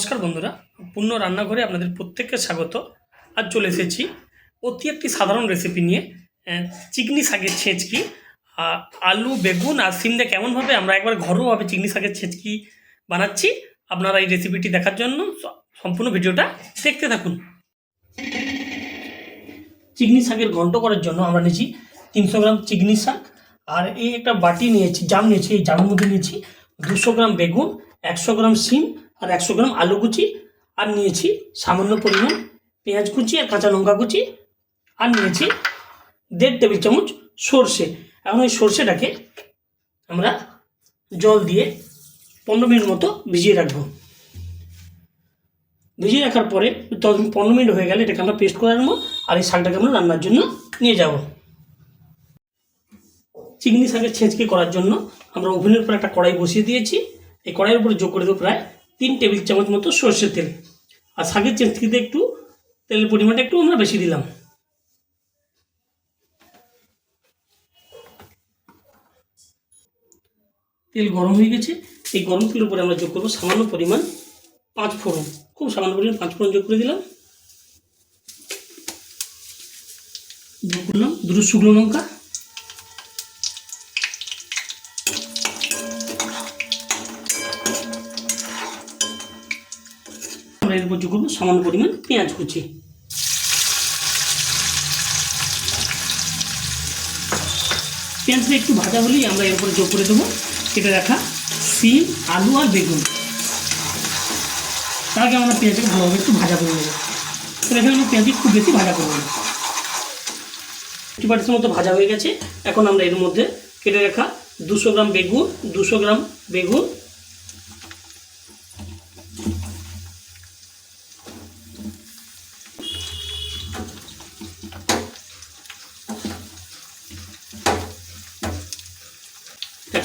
নমস্কার বন্ধুরা, পূর্ণ রান্নাঘরে আপনাদের প্রত্যেককে স্বাগত। আজ চলে এসেছি অতি একটি সাধারণ রেসিপি নিয়ে চিকনি শাকের ছেঁচকি। আলু, বেগুন আর সিম দিয়ে কেমনভাবে আমরা একবার ঘরোয়াভাবে চিকনি শাকের ছেঁচকি বানাচ্ছি, আপনারা এই রেসিপিটি দেখার জন্য সম্পূর্ণ ভিডিওটা দেখতে থাকুন। চিকনি শাকের ঘন্ট করার জন্য আমরা নিয়েছি তিনশো গ্রাম চিকনি শাক আর এই একটা বাটি নিয়েছি, জাম নিয়েছি, এই জামের মধ্যে নিয়েছি দুশো গ্রাম বেগুন, একশো গ্রাম শিম আর একশো গ্রাম আলু কুচি, আর নিয়েছি সামান্য পরিমাণ পেঁয়াজ কুচি আর কাঁচা লঙ্কা কুচি, আর নিয়েছি দেড় টেবিল চামচ সর্ষে। এখন এই সর্ষেটাকে আমরা জল দিয়ে পনেরো মিনিট মতো ভিজিয়ে রাখব। ভিজিয়ে রাখার পরে দশ পনেরো মিনিট হয়ে গেলে এটাকে আমরা পেস্ট করে আনব আর এই শাকটাকে আমরা রান্নার জন্য নিয়ে যাব। চিংড়ি শাকের ছেঁচকে করার জন্য আমরা ওভেনের উপর একটা কড়াই বসিয়ে দিয়েছি। এই কড়াইয়ের উপরে যোগ করে দেবো প্রায় তিন টেবিল চামচ মতো সর্ষের তেল। আর শাকের ছেঁচকিতে একটু তেলের পরিমাণটা একটু আমরা বেশি দিলাম। তেল গরম হয়ে গেছে। এই গরম তেলের উপরে আমরা যোগ করব সামান্য পরিমাণ পাঁচ ফোড়ন। খুব সামান্য পরিমাণ পাঁচ ফোড়ন যোগ করে দিলাম। যোগ করলাম দুটো শুকনো লঙ্কা। আমরা এর যোগ করব সামান্য পরিমাণ পেঁয়াজ কুচি। পেঁয়াজটা একটু ভাজা হলেই আমরা এর উপরে যোগ করে দেবো। কেটে রাখা সিম, আলু আর বেগুন। তার আগে আমরা পেঁয়াজকে ভালোভাবে একটু ভাজা করে নেব। এখানে আমরা পেঁয়াজকে খুব বেশি ভাজা করব না ফিফটি পার্সেন্ট মতো ভাজা হয়ে গেছে। এখন আমরা এর মধ্যে কেটে রাখা দুশো গ্রাম বেগুন, দুশো গ্রাম বেগুন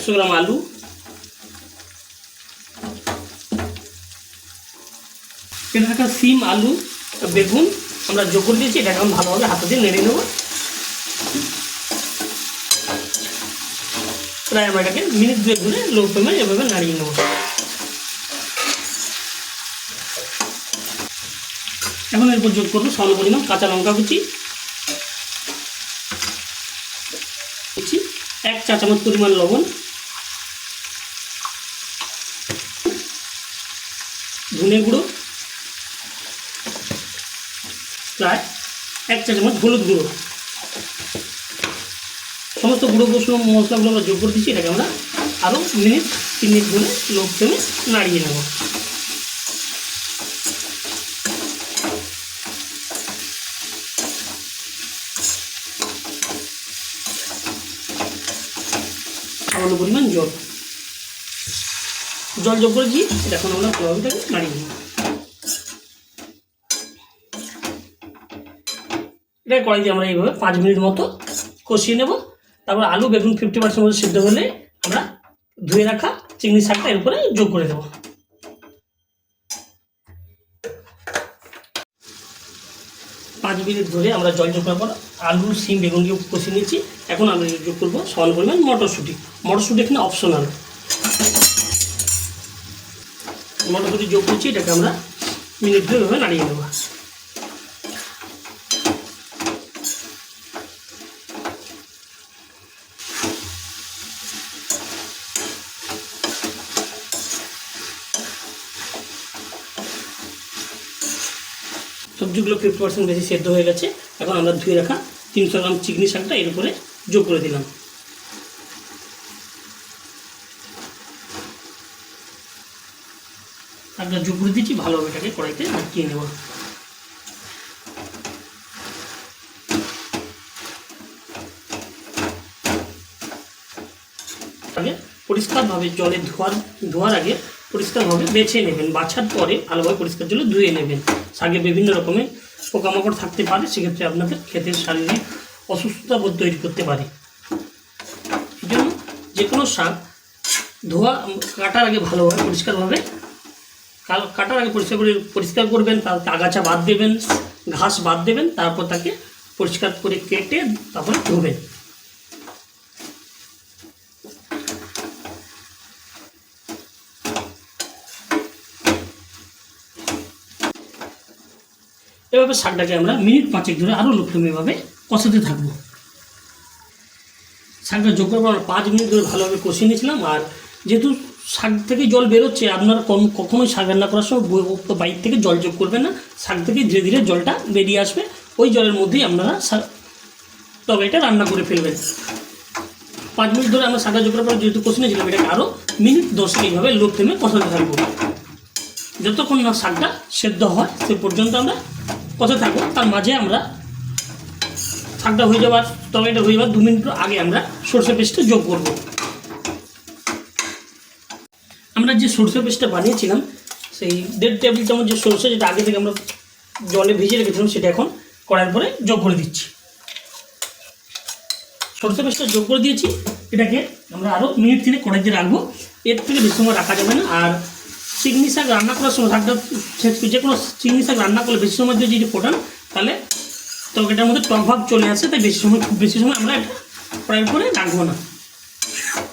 একশো গ্রাম আলু। কেটে রাখা সিম, আলু, বেগুন আমরা যোগ করে দিয়েছি। এটাকে আমি ভালোভাবে হাতে দিয়ে নেড়ে নেব। প্রায় আমরা এটাকে মিনিট দুয়েক ধরে লো ফ্লেমে এভাবে নাড়িয়ে নেব। এখন এরপর যোগ করব সামান্য পরিমাণ কাঁচা লঙ্কা কুচি। এক চা চামচ পরিমাণ লবণ। ধনে গুঁড়ো, প্রায় এক চা চামচ হলুদ গুঁড়ো। সমস্ত গুঁড়ো, মশলা, মশলাগুলো আমরা যোগ করে দিচ্ছি, এটাকে আমরা আরও মিনিট, তিন মিনিট ধরে লো ফ্লেমে নাড়িয়ে নেব। পরিমাণ জল। জল যোগ করেছি এখন আমরা ভালোভাবে নাড়িয়ে নেব এটা কড়াইতে আমরা এইভাবে পাঁচ মিনিট মতো কষিয়ে নেব। তারপর আলু, বেগুন ফিফটি পার্সেন্ট মতো সিদ্ধ হলে আমরা ধুয়ে রাখা চিংড়ি শাকটা এর উপরে যোগ করে দেবো। পাঁচ মিনিট ধরে আমরা জল যোগ করার পর আলু সিম বেগুনকে কষিয়ে নিয়েছি। এখন আমরা যোগ করব সমান পরিমাণ মটরশুঁটি। মটরশুঁটি এখানে অপশনাল মটরশুঁটি যোগ করছি, এটাকে আমরা মিনিট ধরে এভাবে নাড়িয়ে নেব। সবজিগুলো ফিফটি পার্সেন্ট বেশি সেদ্ধ হয়ে গেছে, এখন আমরা ধুয়ে রাখা তিনশো গ্রাম চিকনি শাকটা এর উপরে যোগ করে দিলাম। যোগ করে দিচ্ছি ভালোভাবে এটাকে কড়াইতে আটকিয়ে নেব। আগে পরিষ্কারভাবে জলে ধোয়ার ধোয়ার আগে পরিষ্কারভাবে বেছে নেবেন, বাছার পরে ভালোভাবে পরিষ্কার জলে ধুয়ে নেবেন। শাকে বিভিন্ন রকমের পোকামাকড় থাকতে পারে, সেক্ষেত্রে আপনাদের খেতে শারীরিক অসুস্থতা বোধ তৈরি করতে পারে। এই জন্য যে কোনো শাক ধোয়া, কাটার আগে ভালোভাবে পরিষ্কারভাবে কাটার আগে পরিষ্কার করে পরিষ্কার করবেন, তার আগাছা বাদ দেবেন, ঘাস বাদ দেবেন, তারপর তাকে পরিষ্কার করে কেটে তারপরে ধুবেন। এভাবে শাকটাকে আমরা মিনিট পাঁচেক ধরে আরও লোকটমি এভাবে কষাতে থাকব। শাকটা যোগ আমরা পাঁচ মিনিট ধরে ভালোভাবে কষিয়ে নিয়েছিলাম, আর যেহেতু শাক থেকে জল বেরোচ্ছে, আপনারা কখনোই শাক রান্না করার সময় বাইর থেকে জল যোগ করবেন না। শাক থেকে ধীরে ধীরে জলটা বেরিয়ে আসবে। ওই জলের মধ্যেই আপনারা শাক, তরকারিটা রান্না করে ফেলবেন। পাঁচ মিনিট ধরে আমরা শাকটা যোগ করার পর যেহেতু কষে নিয়েছিলাম, এটাকে আরও মিনিট দশ এইভাবে লোক থেমে কষাতে থাকব। যতক্ষণ না শাকটা সেদ্ধ হয়, সে পর্যন্ত আমরা কষে থাকব। তার মাঝে আমরা শাকটা হয়ে যাওয়ার, তরকারিটা হয়ে যাওয়ার দু মিনিট আগে আমরা সর্ষে পেস্টটা যোগ করব আমরা যে সর্ষে পেস্টটা বানিয়েছিলাম, সেই দেড় টেবিল চামচ যে সর্ষে যেটা আগে থেকে আমরা জলে ভিজিয়ে রেখেছিলাম সেটা এখন করার পরে যোগ করে দিচ্ছি। সর্ষে পেস্টটা যোগ করে দিয়েছি, এটাকে আমরা আরও মিনিট তিনে কড়াইতে রাখব, এর থেকে বেশি সময় রাখা যাবে না। আর চিংড়ি শাক রান্না করার সময় শাকটা যে কোনো চিংড়ি শাক রান্না করলে বেশি সময় দিয়ে যদি ফোটান, তাহলে তরকারিটার মধ্যে টক ভাব চলে আসে, তাই বেশি সময় বেশি সময় আমরা এটা করে রাখব না।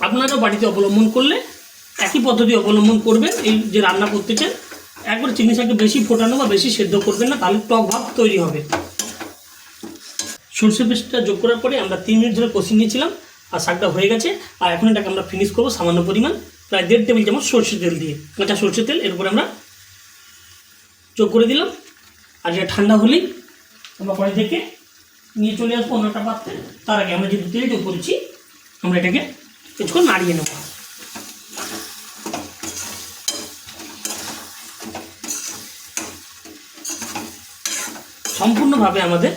আপনারাও বাড়িতে অবলম্বন করলে একই পদ্ধতি অবলম্বন করবেন, এই যে রান্না করতে চান, একবার চিংড়ি শাককে বেশি ফোটানো বা বেশি সেদ্ধ করবেন না, তাহলে টক ভাব তৈরি হবে। সর্ষে পেস্টটা যোগ করার পরে আমরা তিন মিনিট ধরে কষিয়ে নিয়েছিলাম, আর শাকটা হয়ে গেছে, আর এখন এটাকে আমরা ফিনিশ করব সামান্য পরিমাণ, প্রায় দেড় টেবিল চামচ সর্ষে তেল দিয়ে। কাঁচা সর্ষে তেল, এরপরে আমরা যোগ করে দিলাম। আর এটা ঠান্ডা হলেই আমরা পরে থেকে নিয়ে চলে আসব অন্য একটা পাত্রে। তার আগে আমরা যেহেতু তেল যোগ করেছি, আমরা এটাকে কিছুক্ষণ নাড়িয়ে নেব। সম্পূর্ণভাবে আমাদের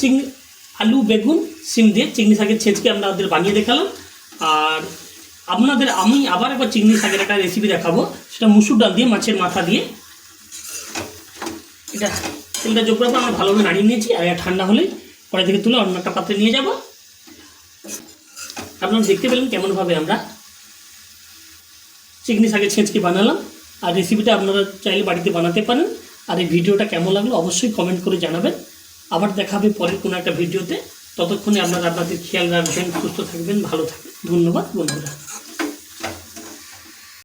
চিংড়ি, আলু, বেগুন সিম দিয়ে চিংড়ি শাকের ছেঁচকে আমরা ওদের বানিয়ে দেখালাম। আর আপনাদের আমি আবার একবার চিংড়ি শাকের একটা রেসিপি দেখাবো। সেটা মুসুর ডাল দিয়ে, মাছের মাথা দিয়ে। এটা তেলটা যোগ করার আমরা ভালোভাবে নাড়িয়ে নিয়েছি, আর ঠান্ডা হলেই কড়াই থেকে তুলে অন্য একটা পাত্রে নিয়ে যাব। আপনারা দেখতে পেলেন কেমনভাবে আমরা চিংড়ি শাকের ছেঁচকে বানালাম। আর রেসিপিটা আপনারা চাইলে বাড়িতে বানাতে পারেন। আর এই ভিডিওটা কেমন লাগল অবশ্যই কমেন্ট করে জানাবেন। আবার দেখা হবে পরের কোনো একটা ভিডিওতে। ততক্ষণে আপনারা আপনাদের খেয়াল রাখবেন, সুস্থ থাকবেন, ভালো থাকবেন। ধন্যবাদ বন্ধুরা।